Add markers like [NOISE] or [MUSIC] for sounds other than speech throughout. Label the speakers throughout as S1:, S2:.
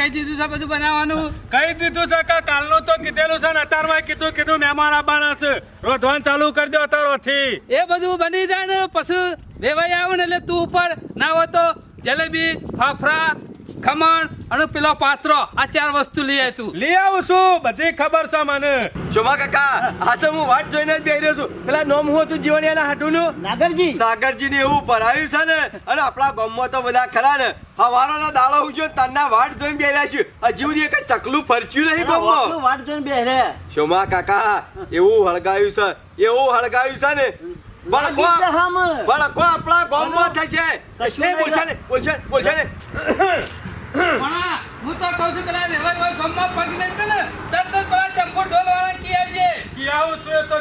S1: કહી દીધું છે બધું બનાવવાનું?
S2: કહી દીધું છે કે કાલનું તો કીધેલું છે ને અત્યારમાં કીધું કીધું મહેમાન આવવાના છે. રોધવાન ચાલુ કરી દો અત્યારોથી
S1: એ બધું બની જાય ને પછી વેવાઈ આવું ને એટલે તું ઉપર ના હોય તો જલેબી ફાફડા ખમણ અને પેલો પાત્રો આ ચાર વસ્તુ લઈ આવ્યું તું.
S2: લઈ આવું છું બધી ખબર છે મને.
S3: શોભા કાકા આ તો હું વાટ જોઈને જ બેહી રહ્યો છું. પેલા નોમ હું હતું હાટું નું
S4: નાગરજી.
S3: નાગરજી ને એવું ભરાયું છે ને અને આપણા ગામમાં તો બધા ખરા ને હવારોના દાડો ઉજ્યો તન્ના વાટ જોઈને બેહ્યા છે હજી સુધી એક ચકલું ફરચ્યું નહીં ગામમાં.
S4: વાટ જોઈને બેહરે
S3: શોમા કાકા એવું હળગાયું છે એવું હળગાયું છે ને બળકો
S4: જ હામ.
S3: આપણા ગામમાં થશે.
S4: કશું
S3: એ
S4: નહીં
S3: બોલશે ને બોલશે ને, બોલશે ને.
S1: પણ હું તો કહું છું પેલા વેવાઈ હોય ગમમાં પગ મેલતો ને તરત જ પેલા શંભુ ઢોલ વાળા કી આવજે.
S2: કી આવું છું તો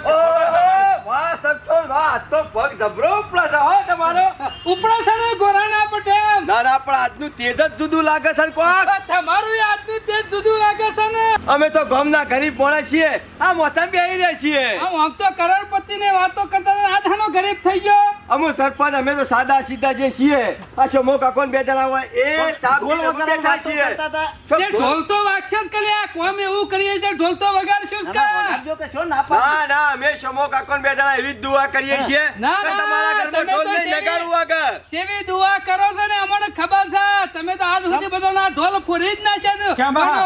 S3: વાહ સબસો વાહ તો પગ જબરો પ્લસ હો તમારો.
S1: ઉપરો છે ને ગોરાના પટેલ
S3: ના ના પણ આજનું તેજ જ જુદું લાગે છે ને કોક.
S1: તમારું આજનું તેજ જુદું લાગે છે ને.
S3: અમે તો ગામના ગરીબ પોણા છીએ. આ મોથામાં બેહી રહ્યા છીએ.
S1: આમ તો કરોડપતિ ને વાતો કરતા હતા, આ ગરીબ થઈ ગયો.
S3: અમુ સરપંચ અમે તો સાદા સીધા જે છીએ. પાછો શોમો કાકો બે જણા હોય એ
S4: ઢોલ
S1: તે
S3: ઢોલ?
S1: ઢોલ તો વાગશે જ કલ્યા કોમ એવું કરીએ છે ઢોલ તો વગાડશું જ કા
S4: કે ના
S3: ના અમે શોમો કાકો બે જણા એવી જ દુઆ કરીએ છીએ.
S1: ના, ના,
S3: તમારા ઘરમાં ઢોલ નહીં નગારું વાગે
S1: સેવી દુઆ કરો છો ને અમને ખબર છે. તમે તો આજ સુધી બધો ના ઢોલ ફોડી જ ના છે?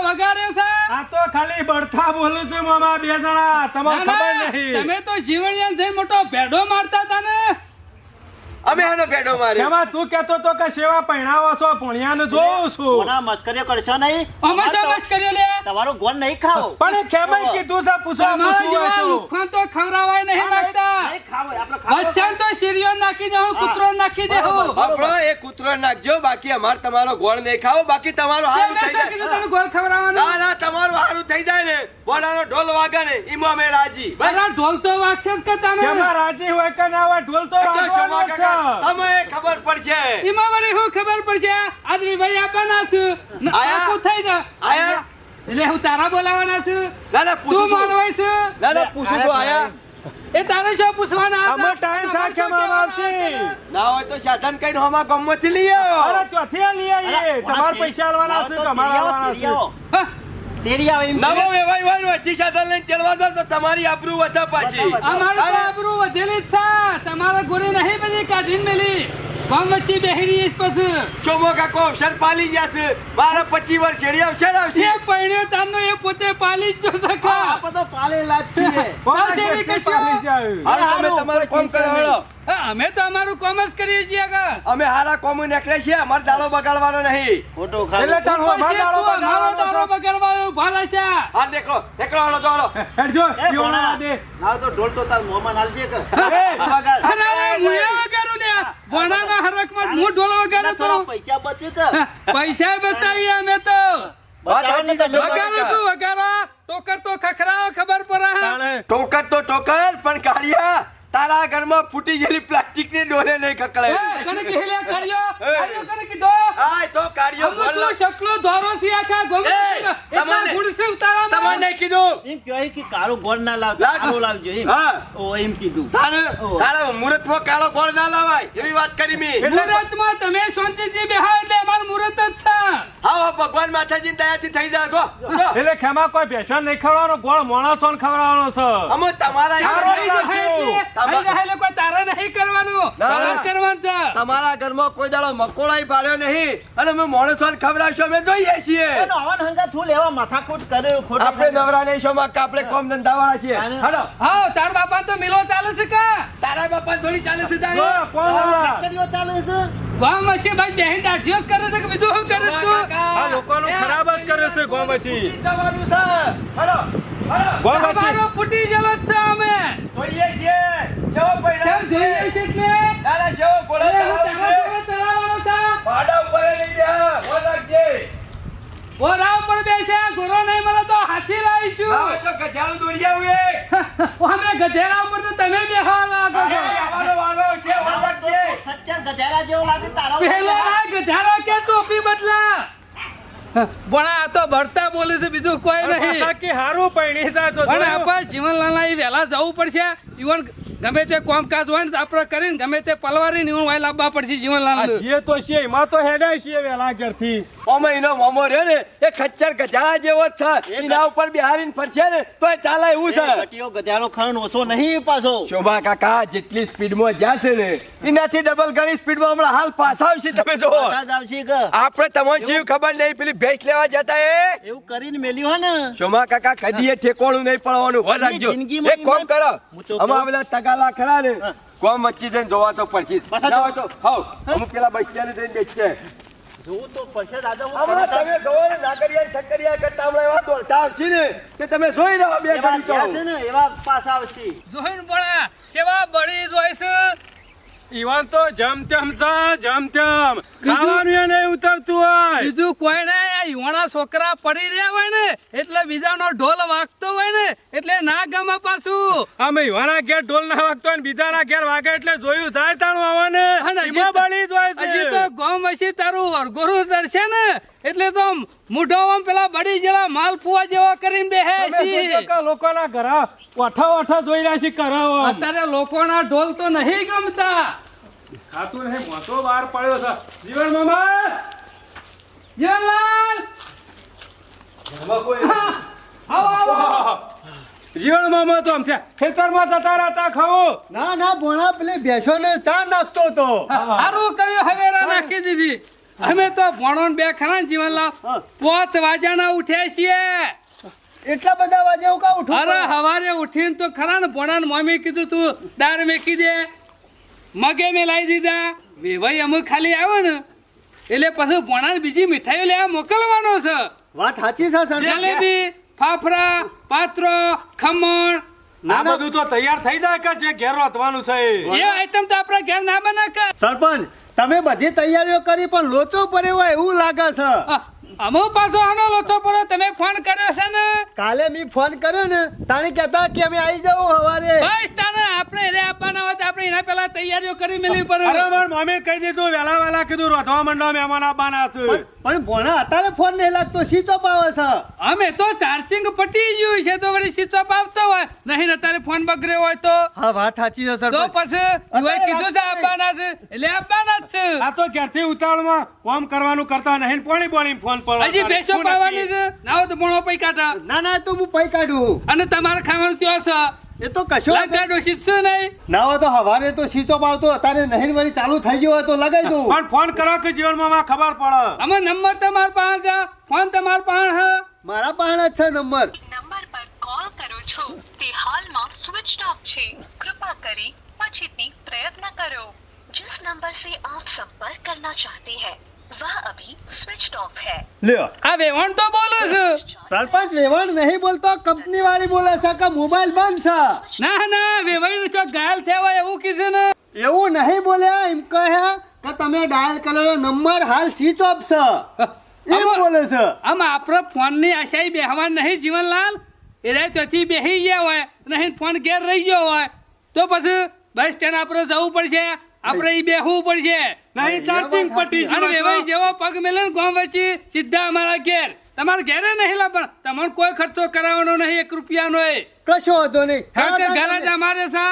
S1: વગાડ્યો છે?
S2: આ તો ખાલી બળથા બોલું છું મામા બે જણા. તમને ખબર નહીં.
S1: તમે તો જીવણિયા થઈ મોટો ભેડો મારતા હતા ને.
S3: અમે એનો ભેડો માર્યો.
S2: એમાં તું કેતો તો કે સેવા પહેણાવો છો ભણ્યાને જોઉં છું.
S4: કોના મસ્કરીઓ કરશો નહીં?
S1: અમે શું મસ્કરીઓ લે.
S4: તમારું ગોન નહીં ખાઓ.
S2: પણ કેમ ખેમાઈ કીધું છે પૂછો
S1: તમારા જેવા
S2: તો.
S1: ખવડાવાય નહીં માંગતા
S4: નહીં ખાઓ, આપણે ખાઓ.
S1: વચ્ચે તો સીરીઓ નાખી દઉં કૂતરો નાખી દેવું
S3: આપણો એ કૂતરો નાખજો બાકી અમાર તમારો ગોળ નહીં ખાઓ બાકી તમારું હારું થઈ
S1: કીધું
S3: જાય.
S1: તને ગોળ ખવડાવવાનું?
S3: ના ના તમારું હારું થઈ જાય ને. બોલાનો ઢોલ વાગે ને ઈમાં અમે રાજી. બસ.
S1: ઢોલ તો વાગશે જ કે તને?
S2: તેમાં રાજી હોય કે ના હોય ઢોલ તો વાગવાનો છે.
S3: સમયે ખબર પડશે.
S1: એમાં વળી શું ખબર પડશે? આજ વિભાઈ આપવાના છું.
S3: આયા?
S1: થઈ જા
S3: આયા?
S1: એટલે હું તારા બોલાવાના છું?
S3: ના ના
S1: તું
S3: પૂછું છું.
S1: છે?
S3: ના ના પૂછું આયા?
S1: એ તારે શું પૂછવાના હતા?
S2: આમાં ટાઈમ થાય કે?
S1: હતા?
S3: ના હોય તો સાધન કઈ હોમાં ગમમાંથી લઈ આવો.
S2: અરે ચોથી લઈ આવીએ. તમાર પૈસા આલવાના છે તમારા આલવાના છે.
S4: તેરી આવો એમ
S3: નવો વેવાઈ હોય વચ્ચે સાધન લઈને ચલવા દો તો તમારી આબરૂ વધે પાછી.
S1: અમારી આબરૂ વધેલી જ છે. તમારે ગોળી નહીં બધી કાઢીને મેલી. વચ્ચે બેહરી પછી.
S3: ચોમો કાકો અવસર પાલી ગયા છે. મારા પચી વર્ષ છેડી અવસર આવશે.
S1: એ પૈણ્યો તાનો એ પોતે પાલી જ સખા.
S4: આ તો પાલેલા જ
S3: છે. તમે તમારું કામ કરો હળો.
S1: હા, અમે તો અમારું કોમ જ કરીએ છીએ આગળ.
S3: અમે હારા કોમું નીકળે છીએ અમારે દાડો બગાડવાનો નહીં.
S4: ખોટું
S2: એટલે તારો અમારો દાડો
S1: અમારો દારો
S2: બગાડવાનો
S1: બગાડવા છે.
S3: હા દેખો હળો
S2: છે. હેડજો,
S4: એ
S2: દે.
S4: ના તો ઢોલ તો તાર મોંમાં નાલજે કે.
S1: અરે અરે, મુયા વગાડું લ્યા. ભણાના હરખમાં હું ઢોલ વગાડું તો.
S4: પૈસા બચે તો.
S1: પૈસા બતાવીએ અમે તો. વગાડો તું વગાડો. ટોકર તો ખખરાઓ ખબર પડે.
S3: ટોકર તો ટોકર પણ કાળિયા તારા ઘરમાં ફૂટી ગયેલી પ્લાસ્ટિકની ડોલે નહીં કકળે
S1: કને કહેલે કાઢ્યો? કાઢ્યો કને કીધો?
S3: હા તો કાળિયો બોલ
S1: તો શકલો ધોરો છે આખા ગમે એટલા
S3: તમને-
S1: છે ઉતારામાં.
S3: તમને કીધું?
S4: એમ કહેવાય કે કાળો ગોળ ના લાવજો કાળો લાવજો એમ.
S3: હા.
S4: ઓ એમ કીધું.
S3: તારે
S4: ઓહ.
S3: તારા મુહૂર્તમાં કાળો ગોળ ના લાવાય એવી વાત કરી મી.
S1: તમે બેહો એટલે અમારું મુરત જ છે.
S3: હા ભગવાન માતાજી દયાથી થઈ જાય છો
S2: એટલે ખેમા કોઈ ભેસણ નહીં ખવડાવવાનો ગોળ માણસો ખવડાવવાનો છે.
S3: અમે તમારા
S1: કોઈ તારે નહીં કરવાનું.
S3: ના.
S1: તમારે જ કરવાનું છે.
S3: તમારા ઘરમાં કોઈ દાડો મકોળાઈ પાડ્યો નહીં. અને અમે માણસોને ખવડાવશો અમે જોઈએ છીએ.
S4: હવન હંગા થૂ લેવા માથાકૂટ કરે ખોટી
S3: આપણે નવરા નહીં છો માં આપણે કોમ ધંધા છીએ?
S4: તાને-
S1: હા તાર બાપા તો મિલો ચાલે છે કા?
S3: તારા બાપા થોડી ચાલે છે તારે?
S2: કોણ
S4: ચાલે છે?
S1: ગોમ વચ્ચે ભાઈ બેહીને દાઢીઓ જ કરે છે કે બીજું શું કરે છે
S2: આ લોકોનું ખરાબ જ કરે છે
S3: હાલો
S2: ગોમતી
S1: તમારો ફૂટી જવો છે અમે.
S3: જોઈએ છીએ. જેવો પૈડા
S1: જોઈએ છે એટલે?
S3: દાદા જેવો ગોળો
S1: તારા
S3: છે. ભાડા ઉપર લઈ જા ફોન રાખજે.
S1: ગોરા ઉપર બેસે. ગોરો નહીં મળે તો હાથી લાવીશું.
S3: હા તો ગજાળું દોરી આવું એ.
S1: અમે ગધેડા ઉપર તો તમે બેહવા લાગો છો.
S3: અમારો વાળો છે ફોન રાખજે.
S4: ખચ્ચર ગધેડા જેવો લાગે તારા
S1: પહેલો આ ગધેડા કે ટોપી બદલા? પણ આ તો ભરતા બોલે છે બીજું કોઈ નહીં.
S2: કે હારું પૈણી તો
S1: પણ આપણે જીવનલાલ એ વહેલા જવું પડશે. ઈવન ગમે તે કામકાજ હોય ને આપણે કરીને ગમે તે પલવારી ની વાય લાવવા પડશે જીવનલાલ
S2: છીએ તો છે એમાં તો હેડાય છે વેલા થી
S3: ઓમે એનો મોમો રે ને એ ખચ્ચર ગધા જેવો છે એના ઉપર બિહારીને ફરશે ને તો એ ચાલે એવું છે
S4: ગટિયો ગધેડો ખણ ઓછો નહીં પાછો.
S3: શોભા કાકા જેટલી સ્પીડમાં છે ને એનાથી ડબલ ગણી સ્પીડમાં હમણાં હાલ પાછા આવશે તમે જો
S4: પાછા આવશે કે.
S3: આપણે તમને શિવ ખબર નહીં પેલી ભેંસ લેવા જતા એ.
S4: એવું કરીને મેલ્યું હોય ને.
S3: શોમા કાકા કદી એ ઠેકોણું નહીં પડવાનું. હોય રાખજો. એક કામ કરો.
S4: હું તો
S3: અમારા પેલા તગાલા ખરા ને કોમ વચ્ચે જઈને જોવા તો પડશે. ના હોય તો. હાવ અમુક પેલા બચ્ચાને જઈને બેસશે.
S4: જોવું તો પછી દાદા હું
S3: તમે જોવો ને નાગરિયા છકરિયા કરતા હમણાં એવા દોડતા આવશે ને કે તમે જોઈ રહ્યો બે ઘડી
S4: છે ને એવા પાસ આવશે.
S1: જોઈને પડે સેવા બળી જોઈ છે
S2: ઈવન તો જમ તેમ છે જમ તેમ ખાવાનું એ નહીં ઉતરતું હોય.
S1: બીજું કોઈ નહીં આ યુવાના છોકરા પડી રહ્યા હોય ને એટલે બીજાનો ઢોલ વાગતો હોય ને એટલે ના ગમે પાછું.
S2: અમે ઈવાના ઘેર ઢોલ ના વાગતો હોય ને બીજાના ઘેર વાગે એટલે જોયું જાય તાણું આવવાને બળી જ હોય
S1: હજી તો ગોમ હસી તારું વરઘોરું ચડશે ને. એટલે તો આમ પેલા બળી જેલા માલપુઆ જેવા કરીને બેહે છે
S2: લોકોના ઘર ઓઠા ઓઠા જોઈ રહ્યા છે કરાવો.
S1: અત્યારે લોકોના ઢોલ તો નહીં ગમતા.
S2: ખાતું નહીં મોટો વાર પડ્યો છે. જીવન મામા!
S1: જીવનલાલ આવો આવો
S2: જીવન મામા તો આમ થયા ખેતરમાં જતા રહેતા ખાવું
S5: ના ના ભોણા પેલી ભેંસોને ચા નાખતો તો
S1: સારું કર્યું હવેરા નાખી દીધી. અમે તો ભણો ને બે ખરા જીવનલાલ પોત વાજાના ઉઠ્યા છીએ.
S5: એટલા બધા વાજે હું કા ઉઠું
S1: અરે હવારે ઉઠીને તો ખરા ને ભણા ને મમ્મી કીધું તું દાર મેકી દે. મગે મેં લાવી દીધા. વેવાઈ અમુક ખાલી આવે ને. એટલે પછી ભણા બીજી મીઠાઈઓ લેવા મોકલવાનો છે.
S5: વાત સાચી છે સર
S1: જલેબી ફાફડા પાત્રો ખમણ.
S5: ના,
S2: બધું તો તૈયાર થઈ જાય કે જે ઘેર રોતવાનું છે? એ?
S1: આઈટમ તો આપણા ઘેર ના બના કે
S5: સરપંચ તમે બધી તૈયારીઓ કરી પણ લોચો પડ્યો હોય એવું લાગે છે.
S1: અમુ પાછો આનો લોથો પડ્યો તમે ફોન કર્યો છે ને?
S5: કાલે મી ફોન કર્યો ને તાણે કહેતા કે અમે આવી જાવ હવારે.
S1: બસ તાને આપણે રે આપવાના હોય તો આપણે એના પહેલા તૈયારીઓ કરી મેળવી
S2: અરે માર મમ્મી કહી દીધું વેલા વેલા કીધું રોધવા માંડો મહેમાન આવવાના છે.
S5: પણ- ભોણા અત્યારે ફોન નહીં લાગતો સ્વિચ ઓફ આવે છે.
S1: અમે તો ચાર્જિંગ પટી ગયું છે તો વળી સ્વિચ ઓફ આવતો હોય. નહીં ને તારે ફોન બગડ્યો હોય તો.
S5: હા વાત સાચી છે
S1: તો
S5: સરપંચ
S1: પછી કીધું છે આપવાના છે એટલે આપવાના જ છે.
S2: આ તો ઘેરથી ઉતાવળમાં કામ કરવાનું કરતા નહીં પોણી પોણી ફોન પર
S1: હજી બેસો પાવાની છે ના હોય તો ભણો પૈ કાઢા
S5: ના ના તો હું પૈ કાઢું
S1: અને તમારે ખાવાનું ત્યો છે
S5: એ તો કશો વાંધો
S1: લગાડો શીખશે નહીં
S5: ના હોય તો હવારે તો સ્વિચ ઓફ આવતો અત્યારે નહીં વળી ચાલુ થઈ ગયો હોય તો લગાવી દઉં
S2: પણ ફોન કરો કે જીવનમાં માં ખબર પડે
S1: અમે નંબર તમાર પાસે છે ફોન તમાર પાસે હે
S5: મારા પાસે જ છે નંબર
S6: નંબર પર કોલ કરો છો તે હાલમાં સ્વિચ ઓફ છે કૃપા કરી પછીથી પ્રયત્ન કરો जिस नंबर से आप संपर्क करना चाहते हैं वह अभी स्विच ऑफ है
S5: લ્યો
S1: આ વેવણ તો બોલે છે
S5: સરપંચ વેવણ નહીં બોલતો કંપની વાળી બોલે છે કે મોબાઈલ બંધ છે
S1: ના ના વેવાઈ તો ઘાયલ થયા હોય એવું કીધું ને
S5: એવું નહીં બોલ્યા એમ કહે કે તમે ડાયલ કરેલો નંબર હાલ સ્વિચ ઓફ છે એમ
S1: આમાં-
S5: બોલે છે
S1: આમ આપણો ફોન ની આશાઈ બેહવા નહીં જીવનલાલ એ રે ત્યાંથી બેહી ગયા હોય નહીં ફોન ઘેર રહી ગયો હોય તો પછી બસ સ્ટેન્ડ આપણે જવું પડશે આપણે ઈ બેહવું પડશે.
S2: નહીં ચાર્જિંગ પટી
S1: અને વેવાઈ જેવો પગ મેલે ને ગામ વચ્ચે સીધા અમારા ઘેર. તમારે ઘેરે નહીં લાવવાનું તમારે કોઈ ખર્ચો કરાવવાનો નહીં એક રૂપિયાનો એ.
S5: કશો વાંધો નહીં.
S1: કારણ કે ઘરે જ અમારે છે.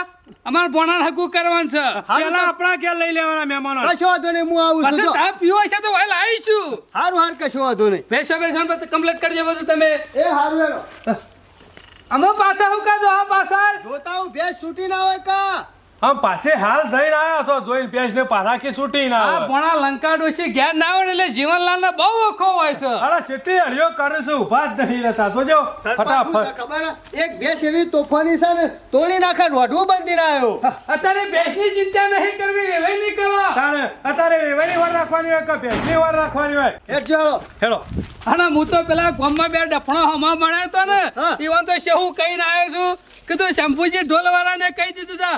S1: અમાર ભોણા હકુ કરવાનું છે.
S2: પેલા આપણા ઘેર લઈ લેવાના મહેમાનો.
S5: કશો વાંધો નહીં હું આવું છું.
S1: તા. પીવો છે તો વહેલા આવીશું
S5: હારું હાર કશો વાંધો નહીં.
S1: પૈસા પૈસા કમ્પ્લીટ કરજો બધું તમે.
S5: એ હારું હેડો.
S1: અમે પાછા હું કાજો આ પાછા?
S5: જોતા હું ભેસ છૂટી ના હોય કા?
S2: આમ પાછે હાલ જઈને આયા છો જોઈને પેશ ને પાછા છૂટી ના
S1: આ પોણા લંકા ડોશી ઘેર ના આવે એટલે જીવનલાલ ને બહુ ઓખો હોય છે.
S2: અરે કેટલી હળીઓ કરે છે ઊભા જ નહીં રહેતા. તો જો
S5: શું
S2: ફટાફટ
S5: ખબર? એક ભેસ એવી તોફાની છે ને તોડી નાખે રોઢું બંધી રહ્યો
S1: અત્યારે બેસની ચિંતા નહીં કરવી વેવાઈ નહીં કરવા.
S2: તારે અત્યારે વેવાની વાર રાખવાની હોય કે ભેંસની વાર રાખવાની હોય?
S5: એક ચલો
S2: હેલો.
S1: અને હું તો પેલા ગામમાં બે ડફણો હમા મળ્યો તો ને ઈવન તો કહી કહીને આવ્યો છું કીધું શંભુજી ઢોલ વાળાને કહી દીધું છે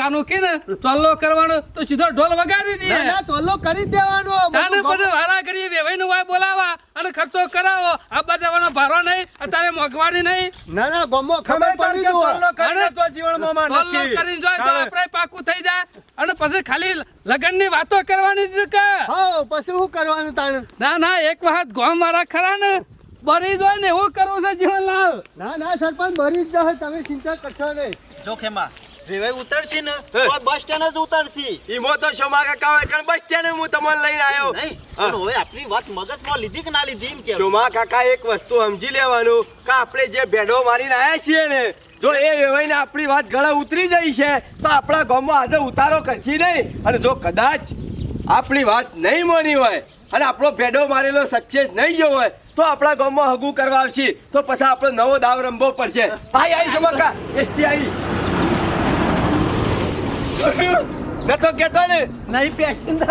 S1: પાક્કાનું કે ને ચોલ્લો કરવાનો તો સીધો ઢોલ વગાડી દે
S5: ના ચોલ્લો કરી દેવાનો.
S1: તાને પણ વારા ઘડીએ વેવાઈનું વાય બોલાવા અને ખર્ચો કરાવો. આબા જવાનો ભારો નહીં અત્યારે મોંઘવારી નહીં.
S5: ના ના ગોમો ખબર પડી
S2: કે ચોલ્લો કરીને તો જીવનમાં
S1: ટોલ્લો
S2: નક્કી.
S1: કરીને જોય તો આપણે પાકું થઈ જાય. અને પછી ખાલી લગ્નની વાતો કરવાની જ કે
S5: હો પછી શું કરવાનું તાણે?
S1: ના ના એક વખત ગોમ મારા ખરા ને બરી જોય ને એવું કરવું છે જીવનલાલ.
S5: ના ના સરપંચ ભરી જ દો તમે ચિંતા કરશો નહીં.
S4: જો વેવાઈ ઉતરશી ને? તો બસ સ્ટેન્ડ જ ઉતરશી.
S3: ઈમો તો શોમા કાકા હોય કારણ બસ સ્ટેન્ડ હું તમને લઈને આવ્યો.
S4: નહીં. પણ હવે આપણી વાત મગજમાં લીધી કે ના લીધી એમ કે
S3: શોમા કાકા એક વસ્તુ સમજી લેવાનું કે આપણે જે ભેડો મારીને આવ્યા છીએ ને જો એ વેવાઈને આપણી વાત ગળા ઉતરી જાય છે તો આપણા ગામમાં આજે ઉતારો કરશી નહીં. અને જો કદાચ આપણી વાત નહીં માની હોય અને આપણો ભેડો મારેલો સક્સેસ નહીં ગયો હોય તો આપણા ગામમાં હગું કરવા આવશે. તો પછી આપણો નવો દાવ રમવો પડશે. ભાઈ આઈ શોમા કા એસટી આવી નતો કેતો ને
S4: નહીં પેસેન્જર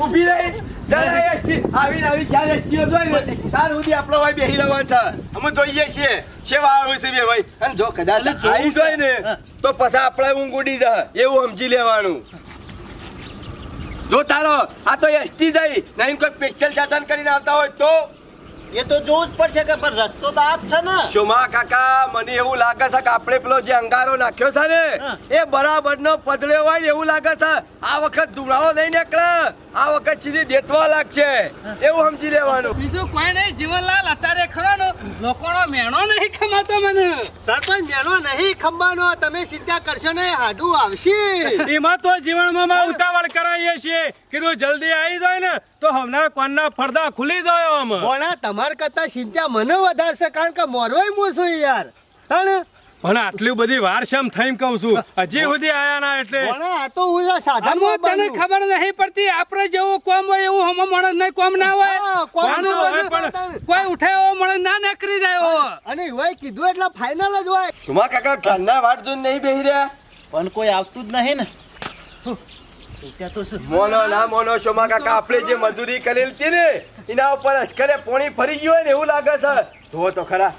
S3: ઊભી રહી. જરા એસટી આવીને આવી ચાર એસટીઓ જોઈ તાર સુધી આપણો ભાઈ બેહી રહેવાનું છે. અમે જોઈએ છીએ. સેવા આવે છે બે ભાઈ. અને જો કદાચ આવી જોઈ ને તો પછી આપણે ઊંઘ ઉડી જાય. એવું સમજી લેવાનું. જો તારો આ તો એસટી જઈ નહીં કોઈ સ્પેશિયલ સાધન કરીને આવતા હોય તો?
S4: એ તો જોવું જ પડશે કે પણ રસ્તો તો આ જ છે ને.
S3: શોમા કાકા મને એવું લાગે છે કે આપણે પેલો જે અંગારો નાખ્યો છે ને એ બરાબર નો પદળ્યો હોય ને એવું લાગે છે. આ વખત ધુમાડો નહીં નીકળે. આ વખત સીધી દેતવા લાગશે. એવું સમજી લેવાનું
S1: બીજું કોઈ નહીં જીવનલાલ અત્યારે ખરો ને લોકોનો મેણો નહીં ખમાતો મને.
S5: સરપંચ મેણો નહીં ખમવાનો તમે ચિંતા કરશો ને હાડું આવશે.
S2: એમાં તો જીવનમાં ઉતાવળ કરાવીએ છીએ. કીધું જલ્દી આવી જાય ને તો હમણાં કોનના પડદા ખુલી જાય આમ.
S5: ભોણા તમાર કરતા ચિંતા મને વધારશે કારણ કે મોરવાય છું યાર. અને
S2: પણ આટલી બધી વાર શેમ થઈને કહું છું? હજી સુધી આયા ના એટલે.
S5: આ તો હું સાધન
S1: તને ખબર નહીં પડતી આપણે જેવું કોમ હોય એવું હમ માણસ નહીં કોમ ના હોય.
S2: પણ-
S1: કોઈ ઉઠે એવો માણસ ના નકરી જાય
S5: અને હોય કીધું એટલે ફાઇનલ જ હોય.
S3: સુમા કાકા ઘરના વાટ જોઈને નહીં બેહી રહ્યા?
S4: પણ કોઈ આવતું જ નહીં ને?
S3: મોનો ના મોનો શોમા કાકા, આપણે જે મજૂરી કરેલી હતી ને, એના ઉપર અશ્કરે પોણી ફરી ગયું હોય ને એવું લાગે છે. જુઓ તો ખરા.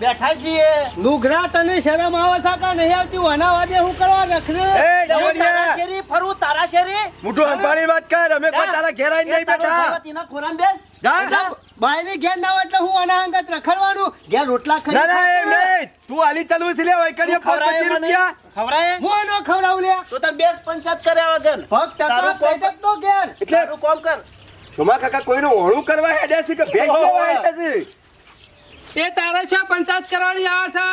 S4: બેઠા છીએ.
S5: નુઘરા તને શરમ આવે છે નહીં આવતી? આના હું કરવા રખડે?
S3: એ
S4: તારા શેરી ફરું તારા શેરી.
S3: મોઢું સંભાળી વાત કર અમે તારા ઘેરાઈ નહીં બેઠા.
S4: ભગવતીના ખોરામાં બેસ.
S5: બાયને ઘેર ના હોય એટલે હું આના અંગત રખડવાનું? ઘેર રોટલા ખાઈ
S3: ના ના એમ
S5: ખાતો.
S3: નહીં. તું આલી ચાલુ છે લે કણિયો
S4: તું મને?
S5: હું
S4: તો તાર બેસ પંચાયત કર્યા વગર.
S5: ભગ
S4: તારું કોમ
S5: તો ઘેર?
S3: એટલે
S4: તારું કોમ કર.
S3: સુમા કાકા કોઈનું ઓળું કરવા હેડે છે કે ભેંસ લેવા હેડે છે?
S1: એ તારે છે પંચાયત કરવાની આવે છે.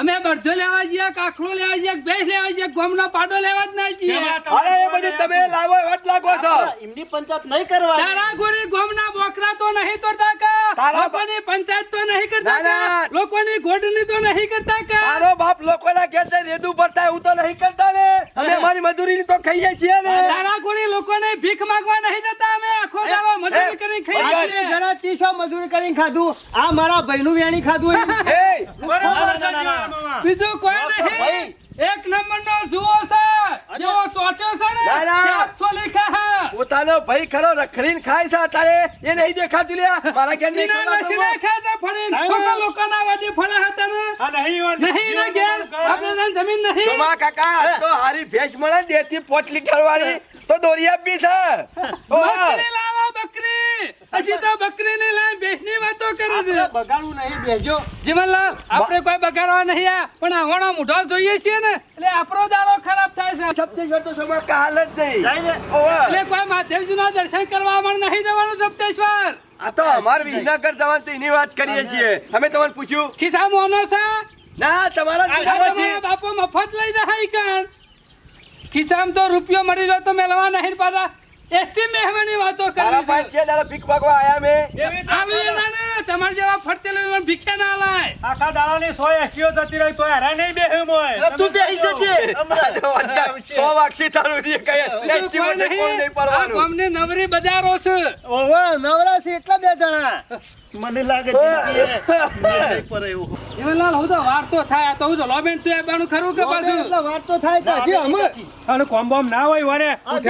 S1: અમે બળધો લેવા જઈએ કાખલો લેવા જઈએ ભેંસ લેવા જઈએ ગોમનો પાડો લેવા જ ના જઈએ.
S3: અરે એ બધું તમે લાવો વટ લાગો છો.
S4: એમની પંચાયત નહીં કરવા.
S1: તારા ગોરી ગોમના બોકરા તો નહીં તોડતા કા લોકોની પંચાયત તો નહીં કરતા. કા? લોકોની ગોડની તો નહીં કરતા કા?
S3: તારો બાપ લોકોના ઘેર જઈ રેદું પડતા એવું તો નહીં કરતા ને. અમે મારી મજૂરી તો ખાઈએ છીએ ને.
S1: તારા ગોરી લોકોને ભીખ માંગવા નહીં જતા અમે. આખો દાડો મજૂરી કરીને ખાઈએ છીએ.
S5: ઘણા ત્રીસો મજૂરી કરીને ખાધું. આ મારા ભાઈનું વેણી ખાધું
S3: એ.
S2: બરાબર.
S1: બીજું કોઈ નહીં. એક નંબર નો જુઓ છે જેવો ચોટ્યો છે ને?
S3: ના, ના.
S1: ચારસો લેખા હા?
S3: પોતાનો ભાઈ ખરો રખડીને ખાય છે એ નહીં દેખાતું લ્યા. મારા ઘેર નહીં
S5: ના,
S1: વાદે ફળ્યા હતા ને.
S2: નહીં
S1: નહીં ના ઘેર. આપણે જમીન નહીં.
S3: કાકા તો હારી ભેંસ મળે ને પોટલી વાળી તો દોરી આપી છે.
S1: બકરી લાવો બકરી. હજી તો બકરી ને લાઈ બેસની વાતો કરે છે.
S5: બગાડવું નહીં બેસજો
S1: જીવનલાલ આપણે કોઈ બગાડવા નહીં આ પણ આવણો મૂઢો જોઈએ છીએ ને. એટલે આપણો દાડો ખરાબ થાય છે.
S3: સપ્તેશ્વર તો સમય કાલ જ નહીં.
S1: એટલે કોઈ મહાદેવજી ના દર્શન કરવા પણ નહીં જવાનું સપ્તેશ્વર.
S3: આ તો અમાર વિસનગર જવાનું તો એની વાત કરીએ છીએ. અમે તમને પૂછ્યું.
S1: ખિસ્સા મોનો છે?
S3: ના તમારા.
S1: બાપો મફત લઈ જાય કાન ખિસ્સામાં તો રૂપિયો મળી જાય તો મેળવા નહીં પાછા. એસટી મહેમાની વાતો
S3: કરી
S1: છે
S3: દાડા ભીખ ભાગવા આયા મેં.
S1: આવી ના ને. તમારા જેવા ફરતે લઈને ભીખે ના લાય.
S2: આખા દાડાની સો એસટીઓ જતી રહી તો હેરા નહીં બેહ્યું મોય.
S4: તું બેસી જજે. હમણાં.
S3: સો વાક્ષી તારું દી કઈ
S1: એસટીઓ
S3: એસટી કોણ
S1: નહીં.
S3: પરવાનું
S1: આ નવરી બજારો છે.
S5: ઓહો નવરા છે એટલા બે જણા.
S4: મને લાગે જિંદગી એ નહીં પડે એવું.
S1: હું તો વાર તો થાય. તો હું તો લોબેન તું ખરું કે પાછું?
S5: એટલે વાત તો થાય તો હજી અમે
S2: અને કોમ ના હોય વરે.
S5: દહ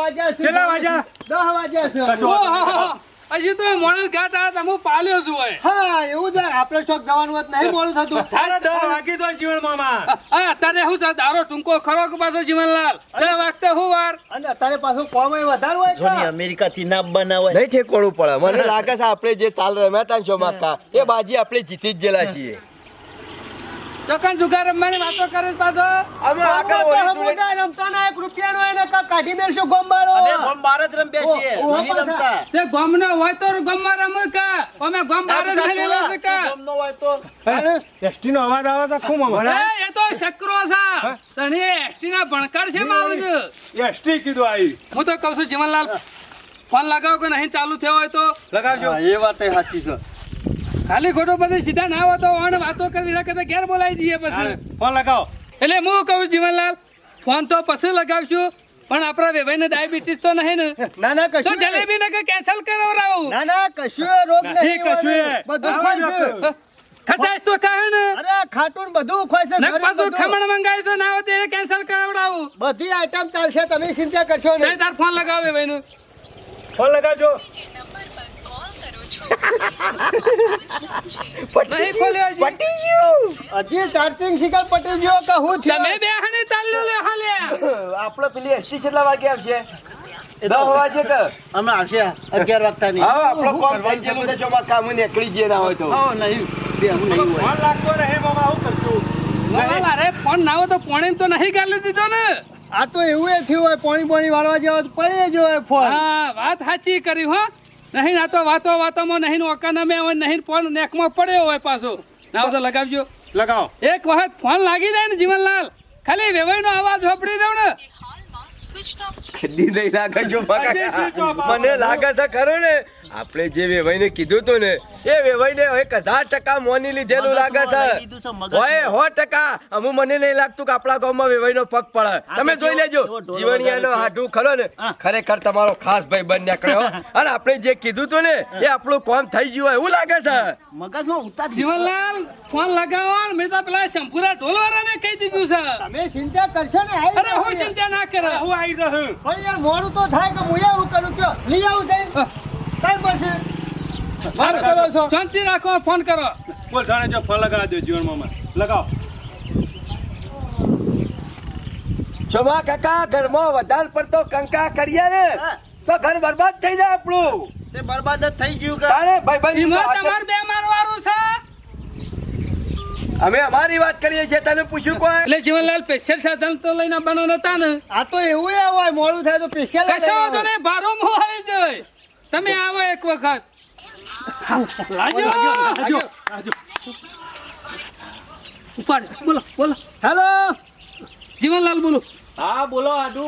S5: વાગ્યા છે.
S2: કેટલા વાગ્યા?
S5: દહ વાગ્યા છે.
S1: હજી તો માણસ ગાત આ તમે પાલ્યો છું હોય.
S5: હા એવું છે. આપણે શોખ જવાનું હોત નહીં મોડું થતું.
S2: તારે દસ વાગી તો જીવન મામા
S1: હા અત્યારે શું છે? દારો ટૂંકો ખરો કે પાછો જીવનલાલ? દસ વાગતે હું વાર?
S5: અને અત્યારે પાછું કોમ વધારે હોય
S4: જોની
S5: અમેરિકા
S4: થી ના બનાવે
S3: નહીં ઠેકવાનું પડે. મને લાગે છે આપણે જે ચાલ રમ્યા હતા ને શોમાકા એ બાજી આપણે જીતી જ ગયેલા છીએ.
S1: ચોકન જુગાર રમવાની વાતો કરે પાછો.
S3: અમે આગળ
S5: ગામમાં મોટા રમતા ના એક રૂપિયાનો એને કાં કાઢી મેલશું ગોમબાળો.
S4: અમે ગોમ બાર જ રમ બેસીએ નહીં રમતા.
S1: તે ગોમનો હોય તો ગોમમાં રમે કા? અમે ગોમ જ મેલેલો છે કા?
S4: ગોમનો હોય તો.
S2: એસટી નો અવાજ આવે છે ખૂબ
S1: એ, એ તો શકરો છે. તને એસટી ના ભણકાર છે માં
S2: એસટી કીધું આવી
S1: હું તો કહું છું જીવનલાલ ફોન લગાવ કે નહીં ચાલુ થયો હોય તો?
S2: લગાવજો
S5: એ વાત સાચી છે.
S1: ખાલી ખોટું પછી સીધા ના હોય તો ઓન વાતો કરી રાખે તો ઘેર બોલાવી દઈએ પછી.
S2: ફોન લગાવો.
S1: એટલે હું કહું જીવનલાલ ફોન તો પછી લગાવશું પણ આપણા વેભાઈને ડાયાબિટીસ તો નહીં ને.
S5: ના ના
S1: તો
S5: કશું
S1: જલેબી ને કેન્સલ કેન્સલ રાવ
S5: ના ના કશું રોગ
S2: નહીં, કશું
S5: બધું
S2: આવા જ
S5: છે
S1: ખટાશ તો કહે ને.
S5: અરે ખાટું બધું ખવાય છે નક
S1: પાછું. ખમણ મંગાવ્યું તો ના હોય તો કેન્સલ કરાવડાવું.
S5: બધી આઈટમ ચાલશે તમે ચિંતા કરશો
S1: નહીં.
S5: નહીં
S1: તાર ફોન લગાવ વેભાઈ નું
S2: ફોન લગાવજો. [LAUGHS]
S1: હજી.
S5: ચાર્જિંગ પટી ગયો કે હું થયું?
S1: તમે બે હણી તાલ્યો લે હાલ્યા
S3: આપણે પેલી એસટી કેટલા વાગે આવશે. દસ વાગે કે?
S4: અમે આવશે અગિયાર વાગતા નહીં
S3: હા આપણો કોમ થઈ ગયેલું છે જો કામ નીકળી જઈએ ના હોય તો.
S4: હા નહીં. બે હું નહીં હોય.
S2: ફોન લાગતો નહીં મામા આવું કરશું?
S1: અરે ફોન ના હોય તો પોણે તો નહીં ગાલી દીધો ને.
S5: આ તો એવું એ થયું હોય પોણી પોણી વાળવા જેવો તો પડી જ હોય ફોન.
S1: હા વાત સાચી કરી હો. નહીં ના તો વાતો વાતોમાં નહીં ઓકાનામે હોય નહીં ફોન નેકમાં પડ્યો હોય પાછો. ના તો લગાવજો.
S2: લગાવો.
S1: એક વખત ફોન લાગી જાય ને જીવનલાલ ખાલી વેવાઈનો અવાજ વાપરી દઉં ને.
S3: નહીં લાગે જો મને લાગે છે ખરો ને આપણે જે વેવાઈને કીધું હતું ને એ વેવાઈને એક હજાર ટકા મોની લીધેલું લાગે છે. હોય સો ટકા. અમુ મને નહીં લાગતું કે આપણા ગામમાં વેવાઈનો પગ પડે. તમે જોઈ લેજો. જીવણિયાનો હાડું ખરો ને ખરેખર તમારો ખાસ ભાઈ બન નીકળ્યો. [LAUGHS] અને આપણે જે કીધું હતું ને એ આપણું કોમ થઈ ગયું હોય. એવું લાગે છે?
S4: મગજમાં ઉતાર
S1: જીવનલાલ ફોન લગાવવા મેં તો પેલા શંભુરા ઢોલવાળાને કહી દીધું છે.
S5: તમે ચિંતા કરશો ને
S1: અરે હું ચિંતા ના કરે.
S2: હું આવી રહ્યો
S5: પણ યાર મોડું તો થાય કે હું એવું કરું કયો? લઈ આવું જઈ કરો
S1: શાંતિ રાખો ફોન કરો.
S2: બોલ સાને જો ફોન લગાવી દો જીવન લગાવો.
S3: જોવા કાકા ઘરમાં વધારે પડતો કંકા કરીએ ને તો ઘર બરબાદ થઈ જાય આપણું.
S4: તે બરબાદ જ થઈ ગયું કે?
S3: અરે ભાઈ
S1: એમાં તમારે બે મારવાનું છે?
S3: અમે અમારી વાત કરીએ છીએ તને પૂછ્યું કોઈ?
S1: એટલે જીવનલાલ સ્પેશિયલ સાધન તો લઈને આવવાનો નતા ને.
S5: આ તો એવું એ હોય મોડું થાય તો સ્પેશિયલ
S1: કશો તો ને ભારો મો આવી જાય. તમે આવો એક વખત. લાજો
S2: આજો
S1: ઉપાડ બોલો બોલો.
S5: હેલો?
S1: જીવનલાલ બોલો.
S7: હા બોલો આડુ.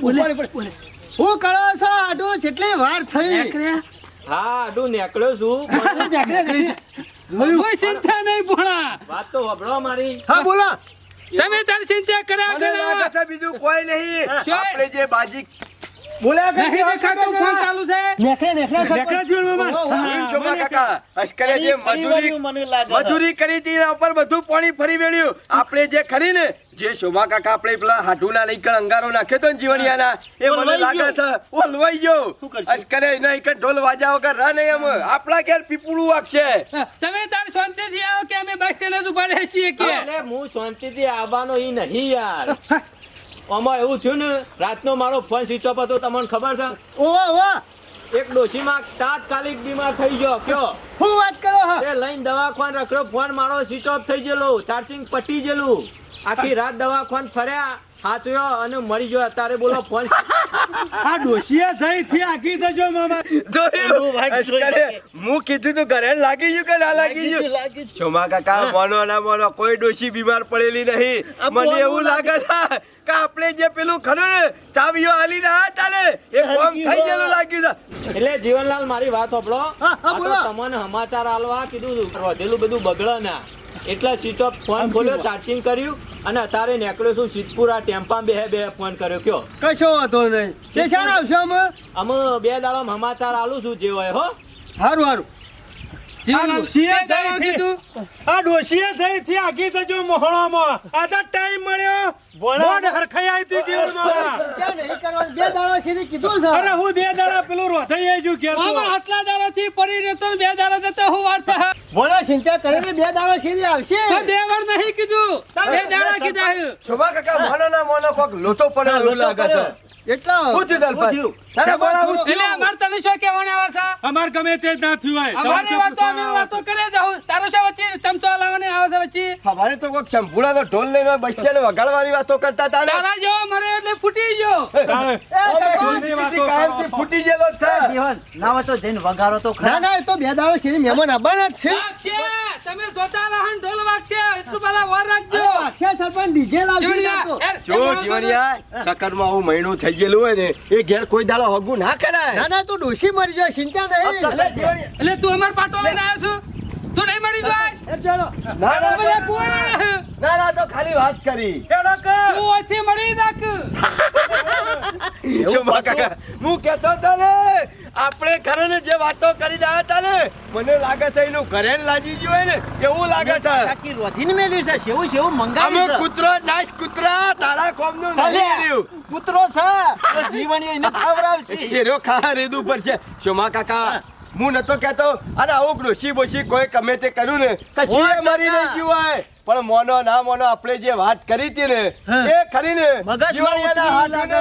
S1: બોલે
S5: ઉપાડ, ઉપાડ.
S1: બોલે.
S5: હું કરો છો આડું? જેટલી વાર થઈ?
S1: નીકળ્યા.
S7: હા આડુ નીકળ્યો છું [LAUGHS]
S1: કોઈ ચિંતા નહીં ભણા.
S7: વાત તો વભળો મારી.
S5: હા બોલો.
S1: તમે તાર ચિંતા કર્યા
S3: બીજું કોઈ નહીં? આપણે જે બાજી
S5: બોલ્યા કે
S1: નહીં દેખાતું ફોન ચાલુ છે.
S5: નેકળે નેકળે સરપંચ.
S2: જીવન મામા.
S5: ઓહો, ઓહો.
S3: એમ શોભા કાકા અશ્કરે જે મજૂરી
S4: વળ્યું મને લાગે છે.
S3: મજૂરી કરી હતી એના ઉપર બધું પાણી ફરી વેળ્યું આપણે જે ખરી ને જે શોભા કાકા આપણે પેલા હાડુના લઈ કણ અંગારો નાખ્યો તો ને જીવણિયાના એ મને લાગે. છે ઓલવાઈ ગયો. અશ્કરે એના એક ઢોલ વાજા વગર રા નહીં એમ. આપણા ઘેર પીપળું વાગશે.
S1: તમે તાર શાંતિથી આવો કે અમે બસ સ્ટેન્ડ જ ઊભા રહીએ છીએ કે?
S7: હું શાંતિથી આવવાનો ઈ નહીં યાર. આમાં એવું થયું ને રાતનો મારો ફોન સ્વિચ ઓફ હતો તમને ખબર છે?
S5: ઓહો, ઓહો.
S7: એક ડોશીમાં તાત્કાલિક બીમાર થઈ ગયો કયો?
S5: શું વાત કરો
S7: એ લઈને દવાખાન રખડો ફોન મારો સ્વિચ ઓફ થઈ ગયેલો ચાર્જિંગ પટી ગયેલું. આખી રાત દવાખાન ફર્યા હાચવ્યો અને મરી ગયો અત્યારે બોલો ફોન.
S2: આ ડોશિયા જઈ થી આખી થજો મામા.
S3: હું કીધું તું ઘરે લાગી ગયું કે ના લાગી ગયું. શોમા કાકા મોનો ના મોનો કોઈ ડોશી બીમાર પડેલી નહીં. મને એવું લાગે. છે કે આપણે જે પેલું ખરું ને ચાવીઓ આલી ના તારે એ કોમ થઈ ગયેલું લાગ્યું છે.
S7: એટલે જીવનલાલ મારી વાત સાંભળો. તમને સમાચાર આલવા કીધું વધેલું બધું બગડે ના. એટલે સ્વિચ ઓફ ફોન ખોલ્યો ચાર્જિંગ કર્યું અને અત્યારે નીકળ્યો છું સિદ્ધપુરા ટેમ્પા બે બે ફોન કર્યો કયો?
S5: કશો વાંધો નહીં. તે શાણ આવશો અમે
S7: અમે બે દાડા સમાચાર આલું છું જે હોય હો.
S5: હારું હારું.
S2: આ ડોશિયા જઈ થી આગી થજો મોહળામાં. આ તો ટાઈમ મળ્યો. બોર્ડ હરખાઈ આવી હતી?
S5: બે દાડા સુધી કીધું છે.
S2: અરે હું બે દાડા પેલું રોથાઈ આવી છું
S1: આટલા દાડાથી પડી રહ્યો બે દાડા જતા હું વાર્તા
S5: બોલો ચિંતા કરીને બે દાડા સીધી આવશે?
S1: તો બે વાર નહીં કીધું. બે દાડા કીધા છે.
S3: શોભા કાકા મોનો ના મોનો કોક લોતો પડે લો લાગે છે.
S5: એટલા?
S3: તાર પાસે?
S4: થયું?
S3: તારે બોલાવું
S1: એટલે અમાર તને શું કહેવાના આવે છે?
S2: અમાર ગમે તે જ ના થયું હોય.
S1: અમારી વાતો અમે વાતો કરે જાવ તારો શું વચ્ચે ચમચો લાવવાની આવે છે વચ્ચે?
S3: હવારે તો કોક શંભુડા તો ઢોલ લઈને સ્ટેન્ડ વગાડવાની વાતો કરતા તારે
S1: તારા જો મરે એટલે ફૂટી ગયો.
S3: કાયમથી ફૂટી ગયેલો છે.
S4: જીવન ના તો જઈને વગાડો તો
S5: ના
S4: ખરા.
S5: ના એ તો બે દાડો છે મહેમાન આવવાના જ છે.
S1: વાગશે. તમે જોતા રહો ઢોલ વાગશે. એટલું બધા વાર રાખજો.
S5: અક્ષય સરપંચ ડીજે લાવજો
S3: જો જીવણિયા સકરમાં આવું મહિનું થઈ ગયેલું હોય ને એ ઘેર કોઈ દાડો હગું ના કરાય.
S5: ના ના તું ડોશી મરી જાય ચિંતા નહીં
S1: એટલે તું અમાર પાટો લઈને આવ્યો છું. તું નહીં મળી જાય.
S3: ના ના
S1: બધા
S3: ના, ના ના તો ખાલી વાત કરી.
S2: હેડો કે.
S1: તું ઓછી [LAUGHS]
S3: કાકા? હું કહેતો હતો ને આપણે ને જે વાતો કરી રહ્યા હતા ને મને લાગે છે એનું ઘરે લાજી ગયું હોય ને એવું લાગે છે.
S4: આખી રોધીને મેલી છે સેવું સેવું
S3: અમે
S4: મંગાવ્યું છે.
S3: કૂતરો નાશ કૂતરા તારા કોમનું
S4: મેલ્યું કૂતરો છે. તો જીવણી એને ખવડાવશે. [LAUGHS]
S3: એરો ખા રેદુ પર છે. શોમા કાકા હું. નતો કહેતો અરે આવું ડોશી બોશી કોઈ ગમે તે કર્યું ને તો જીવે મરી. નહીં હોય પણ મોનો ના મોનો આપણે જે વાત કરી હતી ને એ ખરી ને.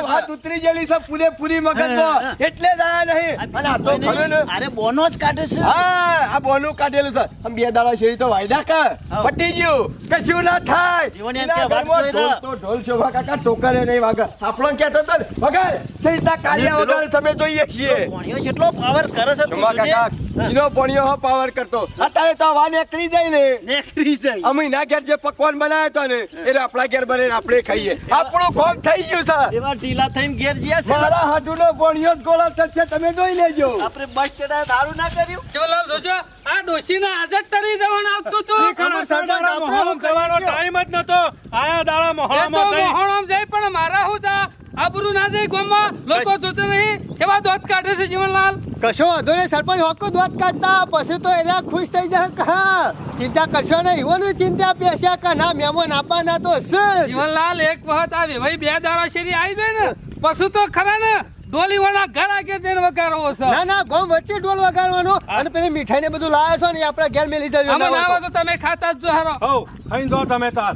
S3: વાત ઉતરી ગયેલી છે પૂરેપૂરી મગજમાં. એટલે જ આયા નહીં. અને આ તો ખરું ને.
S4: અરે બોનો જ કાઢે છે.
S3: હા આ બોનું કાઢેલું છે. આમ બે દાડા શેરી તો વાયદા કર. પટી ગયું. કશું ના થાય.
S4: જીવન
S3: એમ
S4: કે વાત જોઈ
S3: તો ઢોલ શોભા કાકા ટોકરે નહીં વાગે. આપણો કહેતો તો ને વગાડ તે રીતના કાળિયા
S4: પેલો-
S3: તમે જોઈએ છીએ.
S4: ભણ્યો કેટલો પાવર કરે છે તું.
S3: કાકા એનો પોણિયો પાવર કરતો. અત્યારે તો હવા નીકળી જાય ને.
S4: નીકળી જાય.
S3: અમે ના ઘેર જે પકવાન બનાવ્યા હતા ને એ આપણા ઘેર બને આપણે ખાઈએ. આપણું કોમ થઈ ગયું સર
S4: એવા ઢીલા થઈને ઘેર જ્યા છે
S3: મારા હાડુનો પોણિયો જ ગોળા થશે તમે જોઈ લેજો.
S4: આપણે બસ સ્ટેન્ડ દારૂ ના કર્યું?
S1: કેવલાલ જોજો. આ ડોશીના હાજર તરી જવાનું આવતું તું.
S2: ખરા સરદારા કરવાનો ટાઈમ જ નતો આયા દાડા મોહણમાં થઈ
S1: મોહણમ જાય પણ મારા હું તા આબરૂ ના જાય ગામમાં લોકો જોતે નહીં. કેવા દોત કાઢે છે જીવનલાલ?
S5: કશો વાંધો નહીં સરપંચ હોકો દોત કાઢતા પછી તો એના ખુશ થઈ જાય. કા ચિંતા કરશો નહીં એવાનું ચિંતા પેશ્યા કા ના મહેમાન આપવાના તો છે
S1: જીવનલાલ એક વખત આવી ભાઈ બે દારા શેરી આવી જાય ને પશુ તો ખરા ને ડોલીવાળા ઘર આગળ દેન વગાડવો છે?
S5: ના ના ગોમ વચ્ચે ડોલ વગાડવાનો. અને પેલી મીઠાઈ ને બધું લાયા છો ને એ આપણા ઘેર મેલી જજો
S1: આમાં આવે તો તમે ખાતા જ જો હારો.
S2: હો અહીં જો તમે તાર.